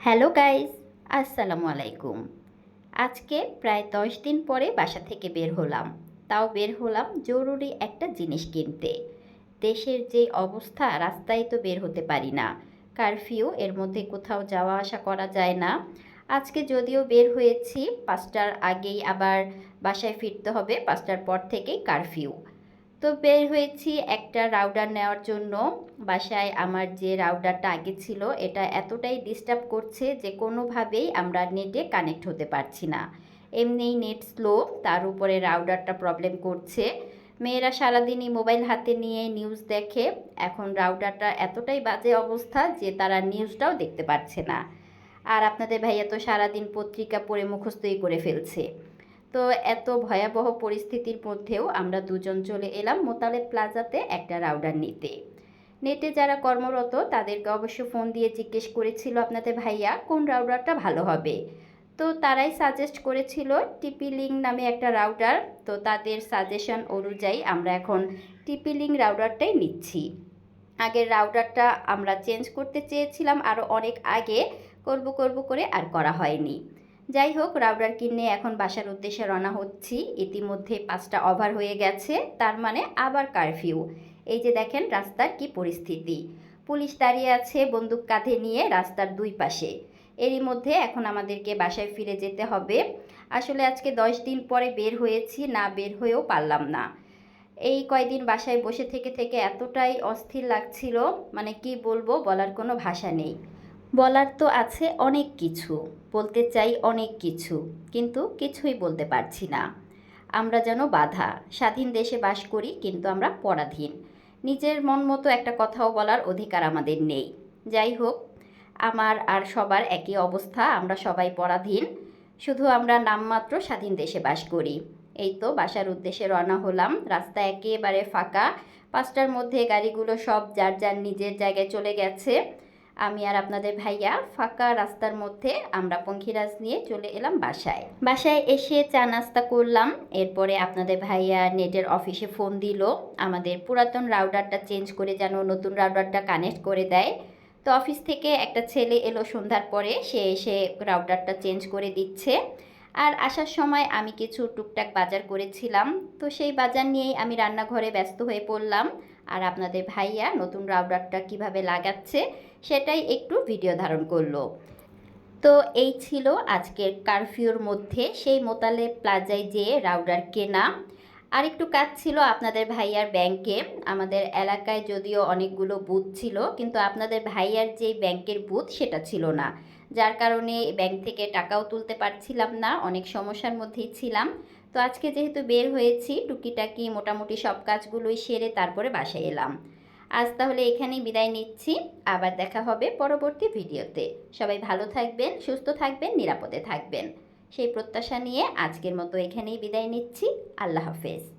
Hello guys, আসসালামু আলাইকুম। আজকে প্রায় দশ দিন পরে বাসা থেকে বের হলাম। তাও বের হলাম জরুরি একটা জিনিস কিনতে। দেশের যে অবস্থা, রাস্তায় তো বের হতে পারি না। কারফিউ, এর মধ্যে কোথাও যাওয়া আসা করা যায় না। আজকে যদিও বের হয়েছি, পাঁচটার আগেই আবার বাসায় ফিরতে হবে, পাঁচটার পর থেকেই কারফিউ। তো বের হয়েছি একটা রাউডার নেওয়ার জন্য। বাসায় আমার যে রাউডারটা আগে ছিল, এটা এতটাই ডিস্টার্ব করছে যে কোনোভাবেই আমরা নেটে কানেক্ট হতে পারছি না। এমনিই নেট স্লো তার উপরে রাউডারটা প্রবলেম করছে। মেয়েরা সারাদিনই মোবাইল হাতে নিয়ে নিউজ দেখে। এখন রাউডারটা এতটাই বাজে অবস্থা যে তারা নিউজটাও দেখতে পারছে না। আর আপনাদের ভাইয়া তো সারাদিন পত্রিকা পড়ে মুখস্থই করে ফেলছে। তো এত ভয়াবহ পরিস্থিতির মধ্যেও আমরা দুজন চলে এলাম মোতালেব প্লাজাতে একটা রাউডার নিতে। নেটে যারা কর্মরত, তাদেরকে অবশ্য ফোন দিয়ে জিজ্ঞেস করেছিল, আপনাদের ভাইয়া, কোন রাউডারটা ভালো হবে? তো তারাই সাজেস্ট করেছিল টিপি লিঙ্ক নামে একটা রাউডার। তো তাদের সাজেশন অনুযায়ী আমরা এখন টিপি লিঙ্ক রাউডারটাই নিচ্ছি। আগের রাউডারটা আমরা চেঞ্জ করতে চেয়েছিলাম আরও অনেক আগে। করব করব করে আর করা হয়নি। যাই হোক, রাবড়ার কিনে এখন বাসার উদ্দেশ্যে রওনা হচ্ছি। ইতিমধ্যে পাঁচটা ওভার হয়ে গেছে, তার মানে আবার কারফিউ এই যে দেখেন রাস্তার কি পরিস্থিতি। পুলিশ দাঁড়িয়ে আছে বন্দুক কাঁধে নিয়ে রাস্তার দুই পাশে। এরই মধ্যে এখন আমাদেরকে বাসায় ফিরে যেতে হবে। আসলে আজকে দশ দিন পরে বের হয়েছি, না বের হয়েও পারলাম না। এই কয়দিন বাসায় বসে থেকে থেকে এতটাই অস্থির লাগছিল মানে কি বলব বলার কোনো ভাষা নেই। বলার তো আছে অনেক কিছু, বলতে চাই অনেক কিছু, কিন্তু কিছুই বলতে পারছি না। আমরা যেন বাধা, স্বাধীন দেশে বাস করি কিন্তু আমরা পরাধীন। নিজের মন মতো একটা কথাও বলার অধিকার আমাদের নেই। যাই হোক, আমার আর সবার একই অবস্থা, আমরা সবাই পরাধীন, শুধু আমরা নামমাত্র স্বাধীন দেশে বাস করি। এই তো বাসার উদ্দেশ্যে রওনা হলাম, রাস্তা একেবারে ফাঁকা, পাঁচটার মধ্যে গাড়িগুলো সব যার যার নিজের জায়গায় চলে গেছে। আমি আর আপনাদের ভাইয়া ফাঁকা রাস্তার মধ্যে আমরা পঙ্খিরাজ নিয়ে চলে এলাম বাসায়। বাসায় এসে চা নাস্তা করলাম, এরপরে আপনাদের ভাইয়া নেটের অফিসে ফোন দিল, আমাদের পুরাতন রাউডারটা চেঞ্জ করে যেন নতুন রাউডারটা কানেক্ট করে দেয়। তো অফিস থেকে একটা ছেলে এলো সন্ধ্যার পরে, সে এসে রাউডারটা চেঞ্জ করে দিচ্ছে। আর আসার সময় আমি কিছু টুকটাক বাজার করেছিলাম। তো সেই বাজার নিয়েই আমি রান্নাঘরে ব্যস্ত হয়ে পড়লাম। আর আপনাদের ভাইয়া নতুন রাউডারটা কীভাবে লাগাচ্ছে সেটাই একটু ভিডিও ধারণ করল। তো এই ছিল আজকের কারফিউর মধ্যে সেই মোতালে প্লাজায় যেয়ে রাউডার কেনা। আর একটু কাজ ছিল আপনাদের ভাইয়ার ব্যাংকে। আমাদের এলাকায় যদিও অনেকগুলো বুথ ছিল, কিন্তু আপনাদের ভাইয়ার যে ব্যাংকের বুথ সেটা ছিল না। যার কারণে ব্যাংক থেকে টাকাও তুলতে পারছিলাম না, অনেক সমস্যার মধ্যেই ছিলাম। তো আজকে যেহেতু বের হয়েছি, টুকিটাকি মোটামুটি সব কাজগুলোই সেরে তারপরে বাসায় এলাম। আজ তাহলে এখানেই বিদায় নিচ্ছি, আবার দেখা হবে পরবর্তী ভিডিওতে। সবাই ভালো থাকবেন, সুস্থ থাকবেন, নিরাপদে থাকবেন। সেই প্রত্যাশা নিয়ে আজকের মতো এখানেই বিদায় নিচ্ছি। আল্লাহ হাফেজ।